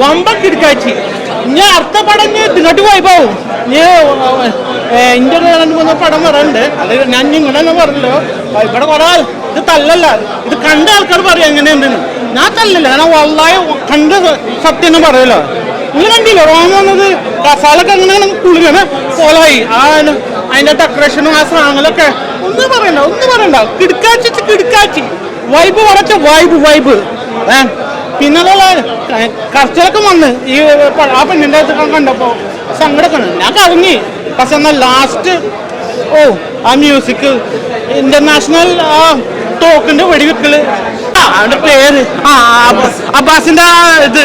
വമ്പ കിടക്കാച്ചി ഞാൻ അടുത്ത പടം ഇങ്ങോട്ട് പോയി പോവും ഞാൻ എന്റെ ഒരു രണ്ട് മൂന്ന് പടം പറയണ്ട് അത് ഞാൻ നിങ്ങളെ പറഞ്ഞല്ലോ. ഇവിടെ കുറെ ഇത് തല്ലല്ല. ഇത് കണ്ട ആൾക്കാർ പറയും എങ്ങനെയുണ്ടെന്ന്. ഞാൻ തല്ലല്ല ഞാൻ വള്ളായ കണ്ട് സത്യം പറയല്ലോ. നിങ്ങൾ കണ്ടില്ല റോങ് വന്നത് കസാലൊക്കെ അങ്ങനെ കുളിങ്ങനെ പോലായി. ആ അതിന്റെ ഡെക്കറേഷനും ആ സാധനങ്ങളൊക്കെ ഒന്നും പറയണ്ട ഒന്നും പറയണ്ട. കിടക്കാച്ചി കിടക്കാച്ചി. വൈബ് വളച്ച വൈബ് വൈബ് പിന്നെ കർച്ചലൊക്കെ വന്ന് ഈ ആ പെണ്ണിന്റെ അടുത്ത് കണ്ടപ്പോ സങ്കടമൊക്കെ ഉണ്ട്. ഞാൻ കറങ്ങി പക്ഷെ എന്നാൽ ലാസ്റ്റ് ഓ ആ മ്യൂസിക് ഇന്റർനാഷണൽ ആ തോക്കിന്റെ വെടിവെക്കൽ. അവന്റെ പേര്. ആ. അബ്ബാസിന്റെ ഇത്.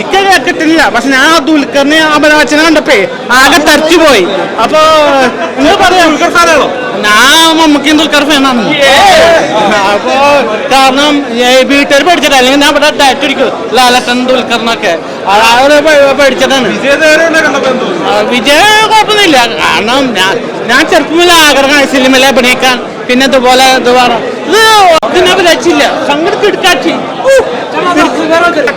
ഇക്ക കിട്ടില്ല പക്ഷെ ഞാൻ ആ ദുൽഖറിനെ അഭിനവച്ചനെ കണ്ടപ്പേ ആകെ തരച്ചു പോയി. അപ്പൊ നിങ്ങൾ പറയാം. ഞാൻ മമ്മൂക്കിയും ദുൽഖർ ഫാനാണ്. അപ്പൊ കാരണം വീട്ടുകാർ പഠിച്ചിട്ട് അല്ലെങ്കിൽ ഞാൻ ഇവിടെ ഡയറ്റ് അടിക്കും ലാലട്ടൻ ദുൽഖറിനൊക്കെ. അവർ പഠിച്ചതാണ്. വിജയ കുഴപ്പമൊന്നുമില്ല. കാരണം ഞാൻ ഞാൻ ചെറുപ്പമില്ല ആഗ്രഹം. സിനിമയിൽ അഭിനയിക്കാൻ. പിന്നെ ഇതുപോലെ ഇത് പറ ഇത് സംഘടന കിട-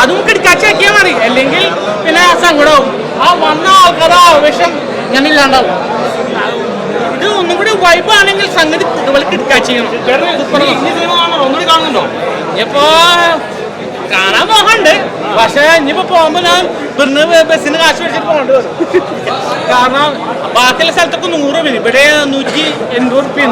അതും കിടക്കാച്ചി ആക്കിയാൽ മതി. അല്ലെങ്കിൽ പിന്നെ സങ്കടവും. ആ വന്ന ആൾക്കാർ ആവേശം ഞാൻ ഇല്ലാണ്ടാവും. ഇത് ഒന്നും കൂടി വൈബ് ആണെങ്കിൽ സംഗതി ഇതുപോലെ കിടക്കാച്ചി ഒന്നുകൂടി കാണുന്നുണ്ടോ ഇനിയിപ്പോ കാണാൻ പോകണ്ട് പക്ഷെ ഇനിയിപ്പോ പോകുമ്പോ ഞാൻ ഇവിടുന്ന് ബസ്സിന് കാശ് മേടിച്ചിട്ട് പോകേണ്ടി വരും. കാരണം ബാക്കിയുള്ള സ്ഥലത്തൊക്കെ നൂറ് രൂപ ഇവിടെ നൂറ്റി എൺപത് റുപ്യ